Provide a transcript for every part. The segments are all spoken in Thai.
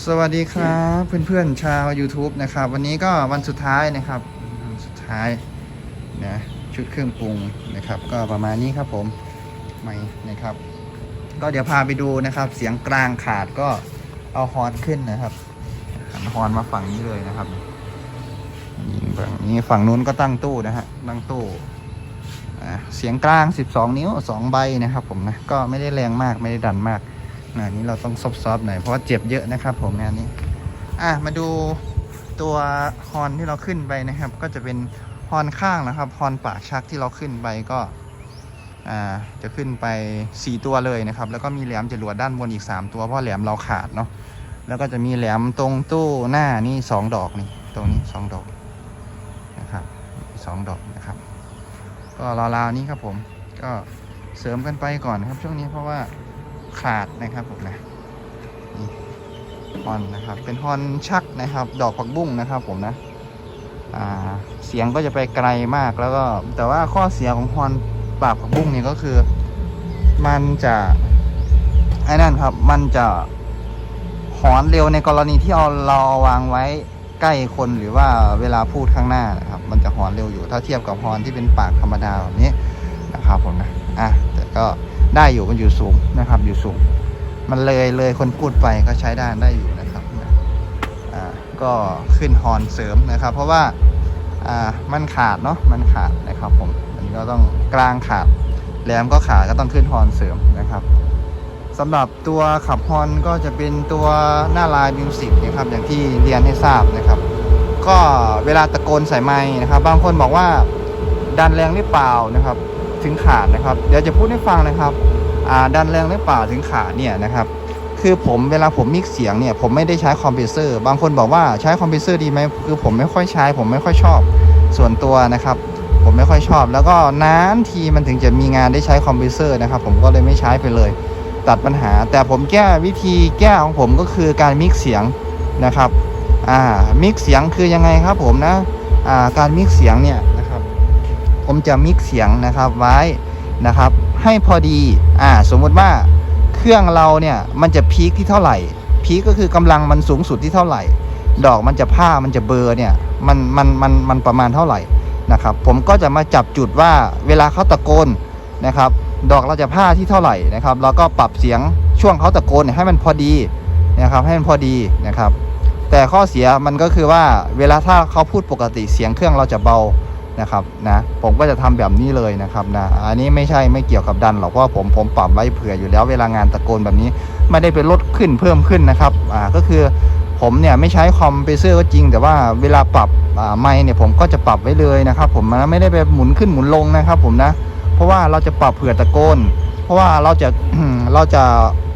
สวัสดีครับเพื่อนๆชาว YouTube นะครับ วันนี้ก็วันสุดท้ายนะครับสุดท้ายนะชุดเครื่องปรุงนะครับ ก็ประมาณนี้ครับผมไม่นะครับ ก็เดี๋ยวพาไปดูนะครับ เสียงกลางขาดก็เอาฮอร์นขึ้นนะครับหันฮอร์นมาฝั่งนี้เลยนะครับนี่ฝั่งนี้ฝั่งนู้นก็ตั้งตู้นะฮะตั้งตู้เสียงกลาง 12 นิ้ว 2 ใบนะครับ ผมนะก็ไม่ได้แรงมากไม่ได้ดันมาก งานนี้เราต้องซอฟๆหน่อยเพราะว่าเจ็บเยอะนะครับ ผมงานนี้ อะมาดูตัวฮอนที่เราขึ้นไปนะครับ ก็จะเป็นฮอนข้างนะครับฮอนปากชักที่เราขึ้นไปก็อ่าจะขึ้นไป 4 ตัวเลยนะครับ แล้วก็มีแหลมจรวดด้านบนอีก 3 ตัวเพราะแหลมเราขาดเนาะแล้วก็จะมีแหลมตรงตู้หน้านี่ 2 ดอกนี่ตรงนี้ 2 ดอกนะครับสองดอกนะครับ ก็ราวๆนี้ครับผมก็เสริมกันไปก่อนนครับช่วงนี้เพราะว่า ขาดนะครับผมนะฮอนนะครับ เป็นฮอนชักนะครับ ดอกผักบุ้งนะครับผมนะเสียงก็จะไปไกลมากแล้วก็แต่ว่าข้อเสียของฮอนปากผักบุ้งเนี่ยก็คือ มันจะไอ้นั่นครับมันจะหอนเร็วในกรณีที่เอาเราวางไว้ใกล้คนหรือว่าเวลาพูดข้างหน้านะครับ มันจะหอนเร็วอยู่ถ้าเทียบกับฮอนที่เป็นปากธรรมดาแบบนี้นะครับผมนะอะแต่ก็ ได้อยู่มันอยู่สูงนะครับ อยู่สูง มันเลยเลยคนพูดไปก็ใช้ได้ได้อยู่นะครับอ่าก็ขึ้นฮอนเสริมนะครับ เพราะว่าอ่ามันขาดเนาะมันขาดนะครับผมมันก็ต้องกลางขาดแหลมก็ขาดก็ต้องขึ้นฮอนเสริมนะครับสำหรับตัวขับฮอนก็จะเป็นตัวหน้าลายมิวสิกนะครับอย่างที่เรียนให้ทราบนะครับ ก็เวลาตะโกนใส่ไม้นะครับ บางคนบอกว่าดันแรงหรือเปล่านะครับ ถึงขาดนะครับ เดี๋ยวจะพูดให้ฟังนะครับดันแรงหรือเปล่าถึงขาดเนี่ยนะครับ คือผมเวลาผมมิกเสียงเนี่ยผมไม่ได้ใช้คอมเพรสเซอร์ บางคนบอกว่าใช้คอมเพรสเซอร์ดีไหมคือผมไม่ค่อยใช้ ผมไม่ค่อยชอบส่วนตัวนะครับ ผมไม่ค่อยชอบ แล้วก็นานทีมันถึงจะมีงานได้ใช้คอมเพรสเซอร์นะครับ ผมก็เลยไม่ใช้ไปเลย ตัดปัญหา แต่ผมแก้วิธีแก้ของผมก็คือการมิกเสียงนะครับอ่ามิกเสียงคือยังไงครับผมนะอ่าการมิกเสียงเนี่ย ผมจะมิกเสียงนะครับไว้นะครับ ให้พอดีอ่าสมมุติว่าเครื่องเราเนี่ยมันจะพีคที่เท่าไหร่ พีคก็คือกำลังมันสูงสุดที่เท่าไหร่ ดอกมันจะผ้ามันจะเบอร์เนี่ยมันมันมันมันประมาณเท่าไหร่นะครับผมก็จะมาจับจุดว่าเวลาเขาตะโกนนะครับ ดอกเราจะผ้าที่เท่าไหร่นะครับแล้วก็ปรับเสียงช่วงเขาตะโกนให้มันพอดีนะครับให้มันพอดีนะครับ แต่ข้อเสียมันก็คือว่าเวลาถ้าเขาพูดปกติเสียงเครื่องเราจะเบา นะครับนะผมก็จะทำแบบนี้เลยนะครับนะอันนี้ไม่ใช่ไม่เกี่ยวกับดันหรอกเพราะว่าผมผมปรับไว้เผื่ออยู่แล้วเวลางานตะโกนแบบนี้ไม่ได้เป็นลดขึ้นเพิ่มขึ้นนะครับอ่าก็คือผมเนี่ยไม่ใช้คอมเพรสเซอร์ก็จริง แต่ว่าเวลาปรับอ่าไมค์เนี่ยผมก็จะปรับไว้เลยนะครับ ผมนะไม่ได้ไปหมุนขึ้นหมุนลงนะครับ ผมนะ เพราะว่าเราจะปรับเผื่อตะโกน เพราะว่าเราจะเราจะ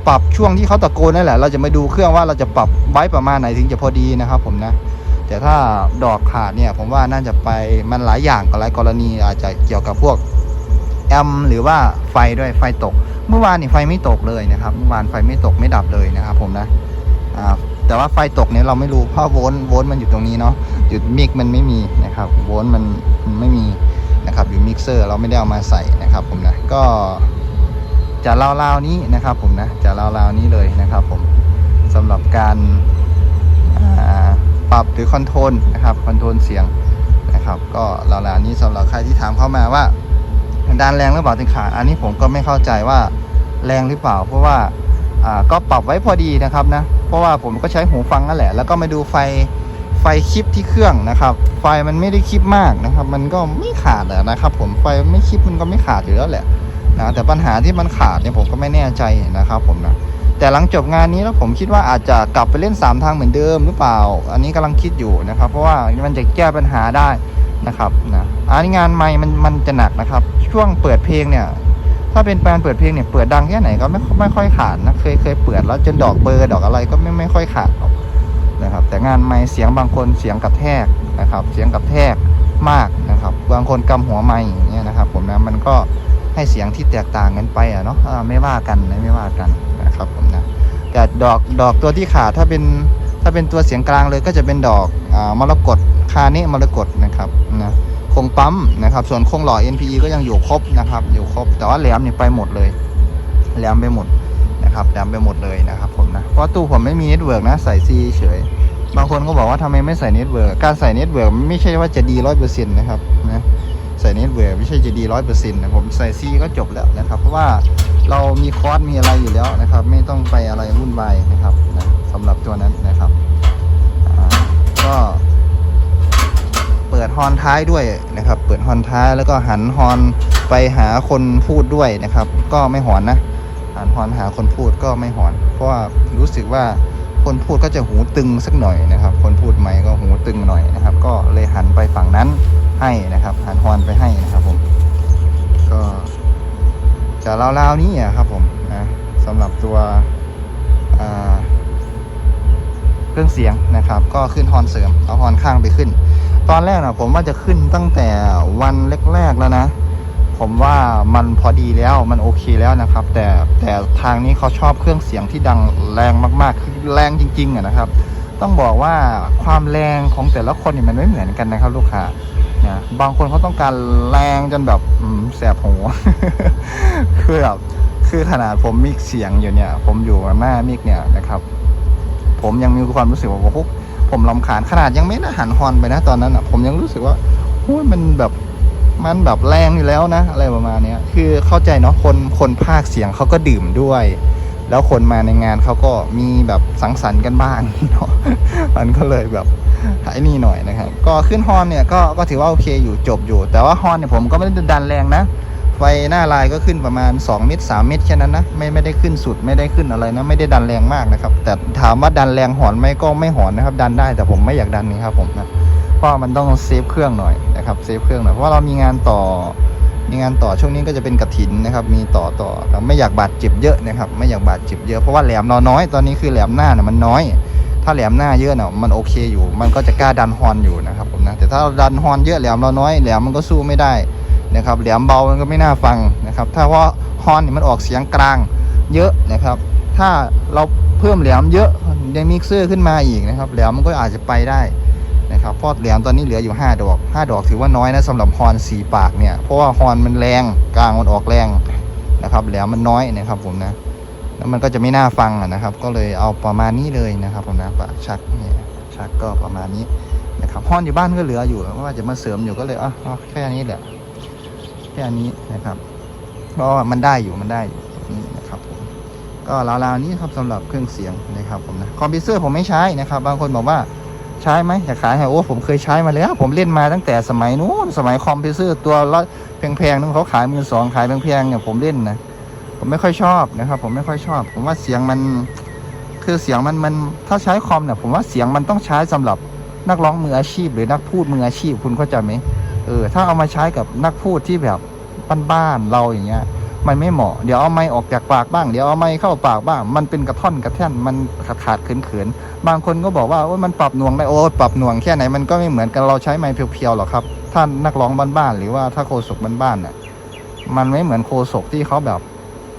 ปรับช่วงที่เขาตะโกนนั่นแหละ เราจะมาดูเครื่องว่าเราจะปรับไว้ประมาณไหนถึงจะพอดีนะครับ ผมนะ แต่ถ้าดอกขาดเนี่ยผมว่าน่าจะไปมันหลายอย่างก็หลายกรณีอาจจะเกี่ยวกับพวกแอมหรือว่าไฟด้วยไฟตก เมื่อวานนี่ไฟไม่ตกเลยนะครับ เมื่อวานไฟไม่ตกไม่ดับเลยนะครับผมนะอ่าแต่ว่าไฟตกเนี่ยเราไม่รู้เพราะโวลต์โวลต์มันอยู่ตรงนี้เนาะจุดมิกมันไม่มีนะครับโวลต์มันไม่มีนะครับอยู่มิกเซอร์เราไม่ได้เอามาใส่นะครับผมนะก็จะราๆนี้นะครับผมนะจะราๆนี้เลยนะครับผมสำหรับการ ปรับหรือคอนโทรลนะครับคอนโทรลเสียงนะครับก็เหล่านี้สำหรับใครที่ถามเข้ามาว่าดันแรงหรือเปล่าถึงขาดอันนี้ผมก็ไม่เข้าใจว่าแรงหรือเปล่า เพราะว่าอ่าก็ปรับไว้พอดีนะครับนะเพราะว่าผมก็ใช้หูฟังนั่นแหละ แล้วก็มาดูไฟไฟคลิปที่เครื่องนะครับ ไฟมันไม่ได้คลิปมากนะครับ มันก็ไม่ขาดอะนะครับ ผมไฟไม่คลิปมันก็ไม่ขาดอยู่แล้วแหละนะแต่ปัญหาที่มันขาดเนี่ยผมก็ไม่แน่ใจนะครับผมนะ แต่หลังจบงานนี้แล้วผมคิดว่าอาจจะกลับไปเล่น 3 ทางเหมือนเดิมหรือเปล่า อันนี้กำลังคิดอยู่นะครับ เพราะว่ามันจะแก้ปัญหาได้นะครับนะอันนี้งานไม่มันมันจะหนักนะครับ ช่วงเปิดเพลงเนี่ยถ้าเป็นแฟนเปิดเพลงเนี่ยเปิดดังแค่ไหนก็ไม่ไม่ค่อยขาดนะเคยเคยเปิดแล้วจนดอกเบอร์ดอกอะไรก็ไม่ไม่ค่อยขาดนะครับ แต่งานไม่เสียงบางคนเสียงกระแทกนะครับ เสียงกระแทกมากนะครับ บางคนกำหัวไม่อย่างเงี้ยนะครับ ผมนะมันก็ให้เสียงที่แตกต่างกันไปอะเนาะไม่ว่ากันนะไม่ว่ากัน นะครับผมนะแต่ดอกดอกตัวที่ขาดถ้าเป็นถ้าเป็นตัวเสียงกลางเลยก็จะเป็นดอกอมรกตคาเนะมรกตนะครับนะคงปั๊มนะครับ ส่วนคงหล่อ NPE ก็ยังอยู่ครบนะครับ อยู่ครบ แต่ว่าแหลมเนี่ยไปหมดเลยแหลมไปหมดนะครับนะครับแหลมไปหมดเลยนะครับผมนะเพราะตู้ผมไม่มีเน็ตเวิร์กนะใส่ซีเฉย บางคนก็บอกว่าทำไมไม่ใส่เน็ตเวิร์กการใส่เน็ตเวิร์กไม่ใช่ว่าจะดีร้อยเปอร์เซ็นต์นะครับนะใส่เน็ตเวิร์กไม่ใช่จะดีร้อยเปอร์เซ็นต์นะผมใส่ซีก็จบแล้วนะครับ เพราะว่า เรามีคอร์สมีอะไรอยู่แล้วนะครับ ไม่ต้องไปอะไรวุ่นวายนะครับนะสำหรับตัวนั้นนะครับก็ เปิดฮอนท้ายด้วยนะครับ เปิดฮอนท้ายแล้วก็หันฮอนไปหาคนพูดด้วยนะครับ ก็ไม่หอนนะหันฮอนหาคนพูดก็ไม่หอน เพราะว่ารู้สึกว่าคนพูดก็จะหูตึงสักหน่อยนะครับ คนพูดไหมก็หูตึงหน่อยนะครับ ก็เลยหันไปฝั่งนั้นให้นะครับ หันฮอนไปให้นะครับผมก็ จะราวๆนี้อะครับผมนะสำหรับตัวเครื่องเสียงนะครับ ก็ขึ้นฮอนเสริมเอาฮอนข้างไปขึ้น ตอนแรกนะผมว่าจะขึ้นตั้งแต่วันแรกๆแล้วนะ ผมว่ามันพอดีแล้วมันโอเคแล้วนะครับ แต่แต่ทางนี้เขาชอบเครื่องเสียงที่ดังแรงมากๆคือแรงจริงๆนะครับ ต้องบอกว่าความแรงของแต่ละคนนี่มันไม่เหมือนกันนะครับ ลูกค้า นะบางคนเขาต้องการแรงจนแบบแสบหูคือแบบคือขนาดผมมิกเสียงอยู่เนี่ย ผมอยู่หน้ามิกเนี่ยนะครับ ผมยังมีความรู้สึกว่าโอ้ผมลำคาญขนาดยังไม่ได้หันฮอนไปนะตอนนั้นอะ ผมยังรู้สึกว่าโอ้ยมันแบบมันแบบแรงอยู่แล้วนะ อะไรประมาณเนี้ยคือเข้าใจเนาะคนคนภาคเสียงเขาก็ดื่มด้วย แล้วคนมาในงานเขาก็มีแบบสังสรรค์กันบ้างเนาะมันก็เลยแบบไอ้นี่หน่อยนะครับ ก็ขึ้นฮอนเนี่ยก็ก็ถือว่าโอเคอยู่จบอยู่ แต่ว่าฮอนเนี่ยผมก็ไม่ได้ดันแรงนะ ไฟหน้าลายก็ขึ้นประมาณ2เมตร3เมตรแค่นั้นนะ ไม่ไม่ได้ขึ้นสุดไม่ได้ขึ้นอะไรนะ ไม่ได้ดันแรงมากนะครับ แต่ถามว่าดันแรงหอนไหมก็ไม่หอนนะครับ ดันได้แต่ผมไม่อยากดันนี่ครับผมนะ เพราะมันต้องเซฟเครื่องหน่อยนะครับ เซฟเครื่องหน่อย เพราะเรามีงานต่อ มีงานต่อช่วงนี้ก็จะเป็นกระถินนะครับ มีต่อต่อเราไม่อยากบาดเจ็บเยอะนะครับ ไม่อยากบาดเจ็บเยอะเพราะว่าแหลมเราน้อยตอนนี้คือแหลมหน้าน่ะมันน้อย ถ้าแหลมหน้าเยอะน่ะมันโอเคอยู่ มันก็จะกล้าดันฮอนอยู่นะครับผมนะแต่ถ้าดันฮอนเยอะแหลมเราน้อยแหลมมันก็สู้ไม่ได้นะครับแหลมเบามันก็ไม่น่าฟังนะครับ ถ้าว่าฮอนนี่มันออกเสียงกลางเยอะนะครับ ถ้าเราเพิ่มแหลมเยอะในมิกเซอร์ขึ้นมาอีกนะครับแหลมมันก็อาจจะไปได้ นะครับพราะแหลมตอนนี้เหลืออยู่ 5 ดอก 5 ดอกถือว่าน้อยนะสำหรับฮอนสีปากเนี่ยเพราะว่าฮอนมันแรงกลางมันออกแรงนะครับแหลมมันน้อยนะครับผมนะแล้วมันก็จะไม่น่าฟังนะครับ ก็เลยเอาประมาณนี้เลยนะครับผมนะปากชักเนี่ยชักก็ประมาณนี้นะครับฮอนอยู่บ้านก็เหลืออยู่ว่าจะมาเสริมอยู่ก็เลยอะเอแค่นี้แหละแค่นี้นะครับเพราะว่ามันได้อยู่มันได้อยู่นี่นะครับผมก็ราวๆนี้ครับสำหรับเครื่องเสียงนะครับผมนะคอมพิวเตอร์ผมไม่ใช้นะครับ บางคนบอกว่า ใช้ไหมอยากขายให้โอ้ผมเคยใช้มาแล้วผมเล่นมาตั้งแต่สมัยนู้นสมัยคอมพิวเตอร์ตัวละแพงๆนึงเขาขายมือสองขายแพงๆเนี่ยผมเล่นนะผมไม่ค่อยชอบนะครับ ผมไม่ค่อยชอบ ผมว่าเสียงมันคือเสียงมันมันถ้าใช้คอมเนี่ยผมว่าเสียงมันต้องใช้สำหรับนักร้องมืออาชีพ หรือนักพูดมืออาชีพคุณเข้าใจไหมเออถ้าเอามาใช้กับนักพูดที่แบบบ้านๆเราอย่างเงี้ย มันไม่เหมาะ เดี๋ยวเอาไม้ออกจากปากบ้าง เดี๋ยวเอาไม้เข้าปากบ้าง มันเป็นกระท่อนกระแท่น มันขาดขาดเขินเขินๆบางคนก็บอกว่าโอ้ยมันปรับหน่วงได้ โอ้ยปรับหน่วงแค่ไหนมันก็ไม่เหมือนกัน เราใช้ไม้เพียวๆหรอกครับ ถ้านักร้องบ้านๆหรือว่าถ้าโคศกบ้านๆน่ะ มันไม่เหมือนโคศกที่เขาแบบ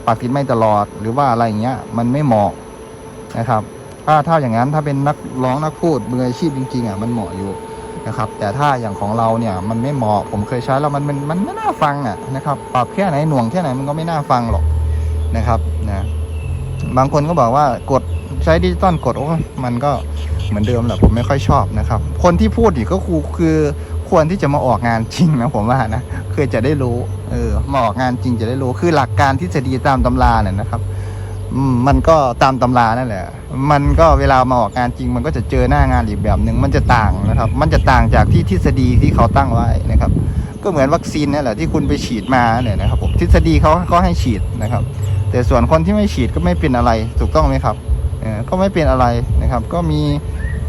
ปากติดไม่ตลอด หรือว่าอะไรอย่างเงี้ย มันไม่เหมาะนะครับ ถ้าถ้าอย่างนั้นถ้าเป็นนักร้องนักพูดมืออาชีพจริงๆอะมันเหมาะอยู่ นะครับแต่ถ้าอย่างของเราเนี่ยมันไม่เหมาะผมเคยใช้แล้วมันมันมันไม่น่าฟังอะนะครับปรับแค่ไหนหน่วงแค่ไหนมันก็ไม่น่าฟังหรอกนะครับนะบางคนก็บอกว่ากดใช้ดิจิตอลกดโอ้มันก็เหมือนเดิมแหละผมไม่ค่อยชอบนะครับ คนที่พูดอีกก็คือคือควรที่จะมาออกงานจริงนะผมว่านะคือจะได้รู้เออมาออกงานจริงจะได้รู้คือหลักการทฤษฎีตามตำราเนี่ยนะครับ มันก็ตามตำรานั่นแหละ มันก็เวลามาออกงานจริง มันก็จะเจอหน้างานอีกแบบหนึ่งมันจะต่างนะครับ มันจะต่างจากที่ทฤษฎีที่เขาตั้งไว้นะครับ ก็เหมือนวัคซีนนี่แหละที่คุณไปฉีดมาเนี่ยนะครับผมทฤษฎีเขาก็ให้ฉีดนะครับ แต่ส่วนคนที่ไม่ฉีดก็ไม่เป็นอะไรถูกต้องไหมครับเออก็ไม่เป็นอะไรนะครับ ก็มี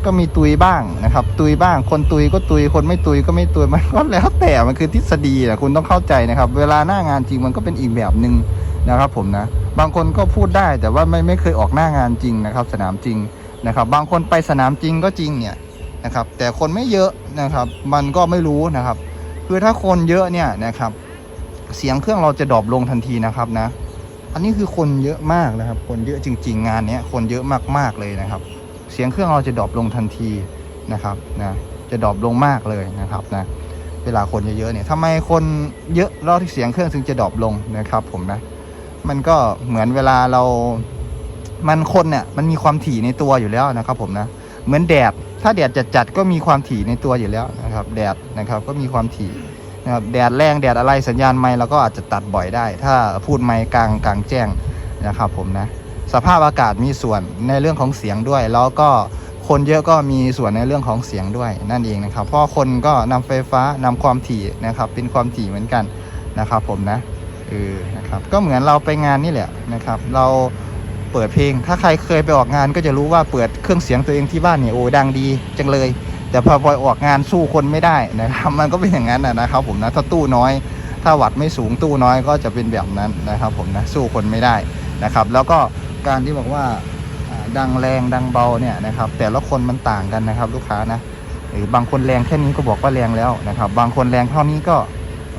ก็มีตุยบ้างนะครับ ตุยบ้าง คนตุยก็ตุย คนไม่ตุยก็ไม่ตุย มันก็แล้วแต่มันคือทฤษฎีนะคุณต้องเข้าใจนะครับ เวลาหน้างานจริงมันก็เป็นอีกแบบหนึ่งนะครับ ผมนะ บางคนก็พูดได้แต่ว่าไม่ไม่เคยออกหน้างานจริงนะครับ สนามจริงนะครับ บางคนไปสนามจริงก็จริงเนี่ยนะครับ แต่คนไม่เยอะนะครับ มันก็ไม่รู้นะครับ คือถ้าคนเยอะเนี่ยนะครับ เสียงเครื่องเราจะดรอปลงทันทีนะครับนะ อันนี้คือคนเยอะมากนะครับ คนเยอะจริง ๆ งานเนี้ยคนเยอะมากๆเลยนะครับ เสียงเครื่องเราจะดรอปลงทันทีนะครับนะจะดรอปลงมากเลยนะครับนะเวลาคนเยอะๆเนี่ยทำไมคนเยอะแล้วที่เสียงเครื่องถึงจะดรอปลงนะครับผมนะ มันก็เหมือนเวลาเรา มันคนเนี่ย มันมีความถี่ในตัวอยู่แล้วนะครับ ผมนะ เหมือนแดด ถ้าแดดจัดๆก็มีความถี่ในตัวอยู่แล้วนะครับ แดดนะครับ ก็มีความถี่นะครับ แดดแรงแดดอะไรสัญญาณไมค์เราก็อาจจะตัดบ่อยได้ ถ้าพูดไมค์กลางกลางแจ้งนะครับผมนะ สภาพอากาศมีส่วนในเรื่องของเสียงด้วย แล้วก็คนเยอะก็มีส่วนในเรื่องของเสียงด้วยนั่นเองนะครับ เพราะคนก็นำไฟฟ้านำความถี่นะครับ เป็นความถี่เหมือนกันนะครับผมนะ เออนะครับก็เหมือนเราไปงานนี่แหละนะครับ เราเปิดเพลง ถ้าใครเคยไปออกงานก็จะรู้ว่าเปิดเครื่องเสียงตัวเองที่บ้านเนี่ยโอ้ดังดีจังเลย แต่พอพอออกงานสู้คนไม่ได้นะครับมันก็เป็นอย่างนั้นนะครับ ผมนะถ้าตู้น้อย ถ้าวัดไม่สูงตู้น้อยก็จะเป็นแบบนั้นนะครับ ผมนะสู้คนไม่ได้นะครับ แล้วก็การที่บอกว่าอ่าดังแรงดังเบาเนี่ยนะครับ แต่ละคนมันต่างกันนะครับ ลูกค้านะหรือบางคนแรงแค่นี้ก็บอกว่าแรงแล้วนะครับ บางคนแรงเท่านี้ก็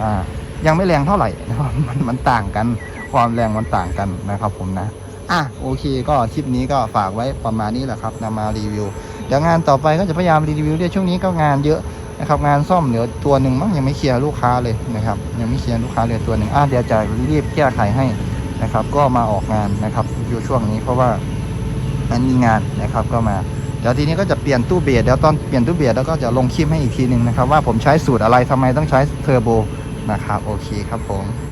อ่า ยังไม่แรงเท่าไหร่นะครับมันมันต่างกัน ความแรงมันต่างกันนะครับ ผมนะอะโอเค ก็คลิปนี้ก็ฝากไว้ประมาณนี้แหละครับนำมารีวิวเดี๋ยวงานต่อไปก็จะพยายามรีวิวเรื่อยช่วงนี้ก็งานเยอะนะครับงานซ่อมเหลือตัวหนึ่งมั้งยังไม่เคลียร์ลูกค้าเลยนะครับยังไม่เคลียร์ลูกค้าเหลือตัวหนึ่งอะเดี๋ยวจะรีบแก้ไขให้นะครับ ก็มาออกงานนะครับอยู่ช่วงนี้เพราะว่ามันมีงานนะครับก็มาเดี๋ยวทีนี้ก็จะเปลี่ยนตู้เบียดเดี๋ยวตอนเปลี่ยนตู้เบียดแล้วก็จะลงคลิปให้อีกทีหนึ่งนะครับว่าผมใช้สูตรอะไรทำไมต้องใช้เทอร์โบ นะครับ โอเคครับผม